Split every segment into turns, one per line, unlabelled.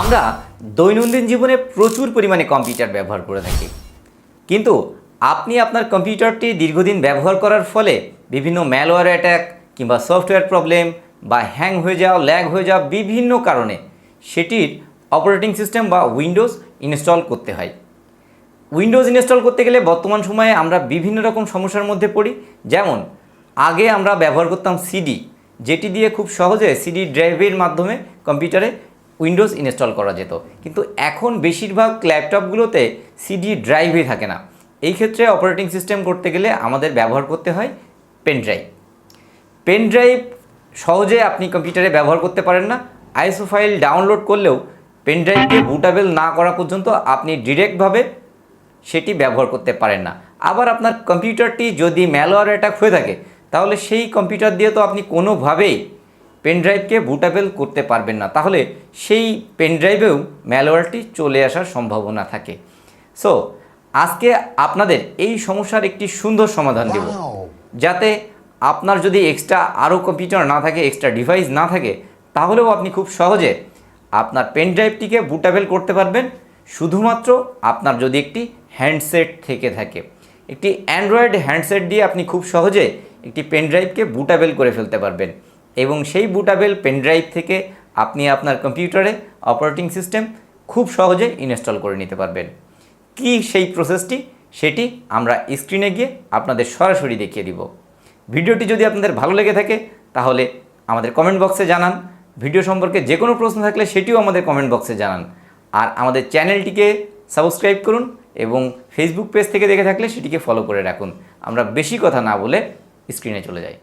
আমরা দৈনন্দিন জীবনে প্রচুর পরিমাণে কম্পিউটার ব্যবহার করে থাকি। কিন্তু আপনি আপনার কম্পিউটারটি দীর্ঘদিন ব্যবহার করার ফলে বিভিন্ন ম্যালওয়্যার অ্যাটাক কিংবা সফটওয়্যার প্রবলেম বা হ্যাং হয়ে যাওয়া ল্যাগ হয়ে যাওয়া বিভিন্ন কারণে সেটির অপারেটিং সিস্টেম বা উইন্ডোজ ইনস্টল করতে হয়। উইন্ডোজ ইনস্টল করতে গেলে বর্তমান সময়ে আমরা বিভিন্ন রকম সমস্যার মধ্যে পড়ি। যেমন, আগে আমরা ব্যবহার করতাম সিডি যেটি দিয়ে খুব সহজে সিডি ড্রাইভের মাধ্যমে কম্পিউটারে উইন্ডোজ ইনস্টল করা যেত। কিন্তু এখন বেশিরভাগ ল্যাপটপগুলোতে সিডি ড্রাইভই থাকে না। এই ক্ষেত্রে অপারেটিং সিস্টেম করতে গেলে আমাদের ব্যবহার করতে হয় পেন ড্রাইভ পেন ড্রাইভ সহজে আপনি কম্পিউটারে ব্যবহার করতে পারেন না। আইএসও ফাইল ডাউনলোড করলেও পেন ড্রাইভকে বুটাবেল না করা পর্যন্ত আপনি ডিরেক্টভাবে সেটি ব্যবহার করতে পারেন না। আবার আপনার কম্পিউটারটি যদি ম্যালওয়্যার অ্যাটাক হয়ে থাকে, তাহলে সেই কম্পিউটার দিয়ে তো আপনি কোনোভাবেই পেন ড্রাইভকে বুটাবেল করতে পারবেন না। তাহলে সেই পেন ড্রাইভেও ম্যালওয়্যারটি চলে আসার সম্ভাবনা থাকে। সো আজকে আপনাদের এই সমস্যার একটি সুন্দর সমাধান দেব। যাতে আপনার যদি এক্সট্রা আরও কম্পিউটার না থাকে এক্সট্রা ডিভাইস না থাকে তাহলেও আপনি খুব সহজে আপনার পেনড্রাইভটিকে বুটাবেল করতে পারবেন। শুধুমাত্র আপনার যদি একটি হ্যান্ডসেট থেকে থাকে। একটি অ্যান্ড্রয়েড হ্যান্ডসেট দিয়ে আপনি খুব সহজে একটি পেনড্রাইভকে বুটাবেল করে ফেলতে পারবেন। এবং সেই বুটাবেল পেন ড্রাইভ থেকে আপনি আপনার কম্পিউটারে অপারেটিং সিস্টেম খুব সহজে ইনস্টল করে নিতে পারবেন। কি সেই প্রসেসটি সেটি আমরা স্ক্রিনে গিয়ে আপনাদের সরাসরি দেখিয়ে দিব। ভিডিওটি যদি আপনাদের ভালো লেগে থাকে, তাহলে আমাদের কমেন্ট বক্সে জানান। ভিডিও সম্পর্কে যে কোনো প্রশ্ন থাকলে সেটিও আমাদের কমেন্ট বক্সে জানান। আর আমাদের চ্যানেলটিকে সাবস্ক্রাইব করুন এবং ফেসবুক পেজ থেকে দেখে থাকলে সেটিকে ফলো করে রাখুন। আমরা বেশি কথা না বলে স্ক্রিনে চলে যাই।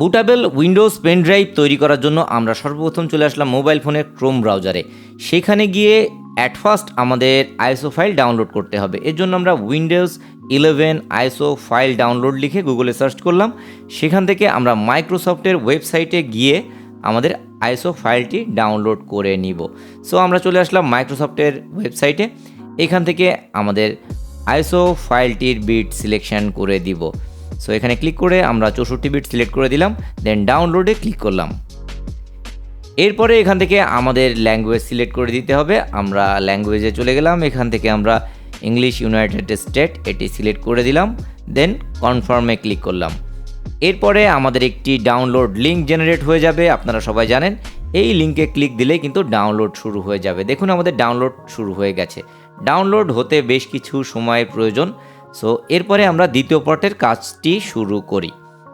বুটাবেল উইন্ডোজ পেন ড্রাইভ তৈরি করার জন্য আমরা সর্বপ্রথম চলে আসলাম মোবাইল ফোনের ক্রোম ব্রাউজারে। সেখানে গিয়ে অ্যাট ফার্স্ট আমাদের আইএসও ফাইল ডাউনলোড করতে হবে। এর জন্য আমরা Windows eleven ISO file download লিখে গুগলে সার্চ করলাম। সেখান থেকে আমরা মাইক্রোসফটের ওয়েবসাইটে গিয়ে আমাদের আইএসও ফাইলটি ডাউনলোড করে নিব। সো আমরা চলে আসলাম মাইক্রোসফটের ওয়েবসাইটে এখান থেকে আমাদের আইএসও ফাইলটির বিট সিলেকশন করে দিব। সো এখানে ক্লিক করে আমরা চৌষট্টি বিট সিলেক্ট করে দিলাম দেন ডাউনলোডে ক্লিক করলাম। এরপরে এখান থেকে আমাদের ল্যাঙ্গুয়েজ সিলেক্ট করে দিতে হবে। আমরা ল্যাঙ্গুয়েজে চলে গেলাম, এখান থেকে আমরা ইংলিশ ইউনাইটেড স্টেট এটি সিলেক্ট করে দিলাম দেন কনফার্মে ক্লিক করলাম। এরপরে আমাদের একটি ডাউনলোড লিঙ্ক জেনারেট হয়ে যাবে, আপনারা সবাই জানেন। এই লিঙ্কে ক্লিক দিলে কিন্তু ডাউনলোড শুরু হয়ে যাবে। দেখুন আমাদের ডাউনলোড শুরু হয়ে গেছে। ডাউনলোড হতে বেশ কিছু সময়ের প্রয়োজন। সো এরপরে আমরা দ্বিতীয় পার্টের কাজটি শুরু করি।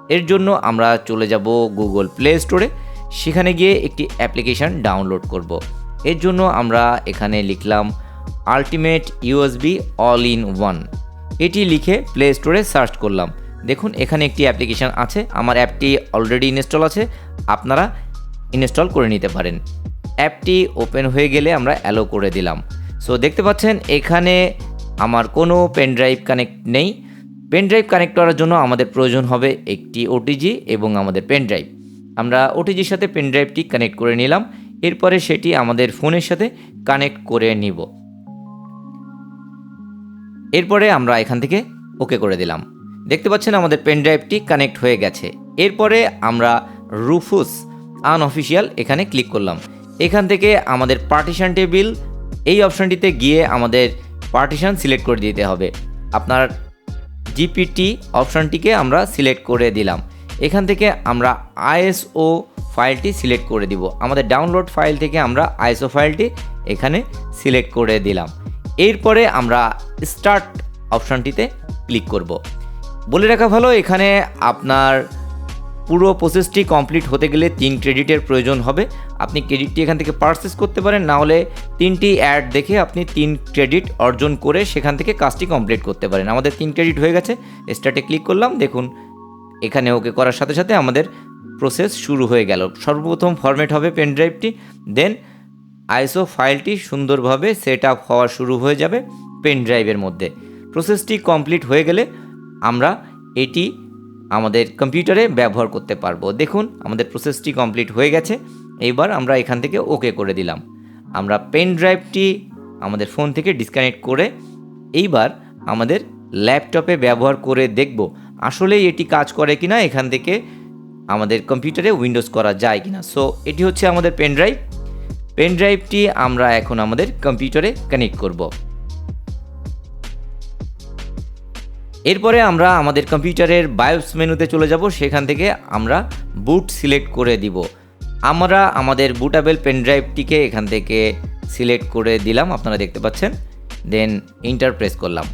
এর জন্য আমরা চলে যাব গুগল প্লে স্টোরে সেখানে গিয়ে একটি অ্যাপ্লিকেশান ডাউনলোড করব। এর জন্য আমরা এখানে লিখলাম ultimate USB all in one এটি লিখে প্লে স্টোরে সার্চ করলাম। দেখুন, এখানে একটি অ্যাপ্লিকেশান আছে। আমার অ্যাপটি অলরেডি ইনস্টল আছে। আপনারা ইনস্টল করে নিতে পারেন। অ্যাপটি ওপেন হয়ে গেলে আমরা অ্যালো করে দিলাম। সো দেখতে পাচ্ছেন, এখানে আমার কোনো পেন ড্রাইভ কানেক্ট নেই। পেন ড্রাইভ কানেক্ট করার জন্য আমাদের প্রয়োজন হবে একটি ওটিজি এবং আমাদের পেন ড্রাইভ আমরা ওটিজির সাথে পেন ড্রাইভটি কানেক্ট করে নিলাম। এরপরে সেটি আমাদের ফোনের সাথে কানেক্ট করে নিব। এরপরে আমরা এখান থেকে ওকে করে দিলাম। দেখতে পাচ্ছেন আমাদের পেন ড্রাইভটি কানেক্ট হয়ে গেছে। এরপরে আমরা রুফুস আনঅফিসিয়াল এখানে ক্লিক করলাম। এখান থেকে আমাদের পার্টিশন টেবিল এই অপশানটিতে গিয়ে আমাদের পার্টিশন সিলেক্ট করে দিতে হবে। আপনার জিপিটি অপশানটিকে আমরা সিলেক্ট করে দিলাম। এখান থেকে আমরা আইএসও ফাইলটি সিলেক্ট করে দিব। আমাদের ডাউনলোড ফাইল থেকে আমরা আইএসও ফাইলটি এখানে সিলেক্ট করে দিলাম। এরপরে আমরা স্টার্ট অপশানটিতে ক্লিক করব। বলে রাখা ভালো, এখানে আপনার পুরো প্রসেসটি কমপ্লিট হতে গেলে তিন ক্রেডিটের প্রয়োজন হবে। আপনি ক্রেডিটটি এখান থেকে পারচেস করতে পারেন, না হলে তিনটি অ্যাড দেখে আপনি তিন ক্রেডিট অর্জন করে সেখান থেকে কাজটি কমপ্লিট করতে পারেন। আমাদের তিন ক্রেডিট হয়ে গেছে। স্টার্টে ক্লিক করলাম, দেখুন এখানে ওকে করার সাথে সাথে আমাদের প্রসেস শুরু হয়ে গেল। সর্বপ্রথম ফরম্যাট হবে পেন ড্রাইভটি দেন আইসো ফাইলটি সুন্দরভাবে সেট আপ হওয়া শুরু হয়ে যাবে পেন ড্রাইভের মধ্যে। প্রসেসটি কমপ্লিট হয়ে গেলে আমরা এটি আমাদের কম্পিউটারে ব্যবহার করতে পারব। দেখুন, আমাদের প্রসেসটি কমপ্লিট হয়ে গেছে। এইবার আমরা এখান থেকে ওকে করে দিলাম। আমরা পেন ড্রাইভটি আমাদের ফোন থেকে ডিসকানেক্ট করে এইবার আমাদের ল্যাপটপে ব্যবহার করে দেখব আসলেই এটি কাজ করে কিনা, এখান থেকে আমাদের কম্পিউটারে উইন্ডোজ করা যায় কিনা। সো এটি হচ্ছে আমাদের পেন ড্রাইভ পেন ড্রাইভটি আমরা এখন আমাদের কম্পিউটারে কানেক্ট করব। এরপরে আমরা আমাদের কম্পিউটারের বায়োস মেনুতে চলে যাব, সেখান থেকে আমরা বুট সিলেক্ট করে দিব। আমরা আমাদের বুটাবেল পেন ড্রাইভটিকে এখান থেকে সিলেক্ট করে দিলাম, আপনারা দেখতে পাচ্ছেন। দেন ইন্টারপ্রেস করলাম।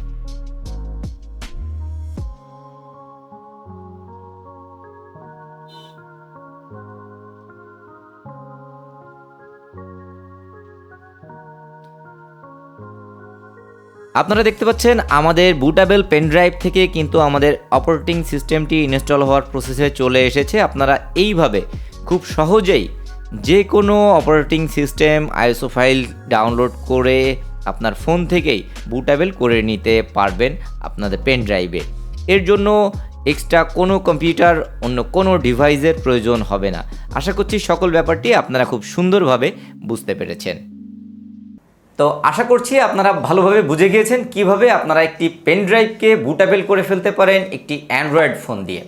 আপনারা দেখতে পাচ্ছেন আমাদের বুটাবেল পেন ড্রাইভ থেকে কিন্তু আমাদের অপারেটিং সিস্টেমটি ইনস্টল হওয়ার প্রসেসে চলে এসেছে। আপনারা এইভাবে খুব সহজেই যে কোনো operating system ISO file download করে আপনার ফোন থেকেই বুটাবেল করে নিতে পারবেন আপনাদের পেন ড্রাইভে এর জন্য এক্সট্রা কোনো কম্পিউটার অন্য কোনো ডিভাইসের প্রয়োজন হবে না। আশা করছি সকল ব্যাপারটি আপনারা খুব সুন্দরভাবে বুঝতে পেরেছেন। তো আশা করছি আপনারা ভালোভাবে বুঝে গিয়েছেন কীভাবে আপনারা একটি পেন ড্রাইভকে বুটাবেল করে ফেলতে পারেন একটি অ্যান্ড্রয়েড ফোন দিয়ে।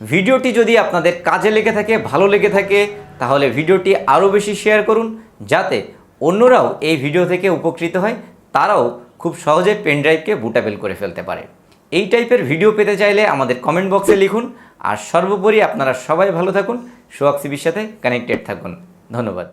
ভিডিওটি যদি আপনাদের কাজে লেগে থাকে, ভালো লেগে থাকে, তাহলে ভিডিওটি আরও বেশি শেয়ার করুন, যাতে অন্যরাও এই ভিডিও থেকে উপকৃত হয়, তারাও খুব সহজে পেন ড্রাইভকে বুটাবেল করে ফেলতে পারে। এই টাইপের ভিডিও পেতে চাইলে আমাদের কমেন্ট বক্সে লিখুন, আর সর্বোপরি আপনারা সবাই ভালো থাকুন সোয়াক্সিবির সাথে কানেক্টেড থাকুন। ধন্যবাদ।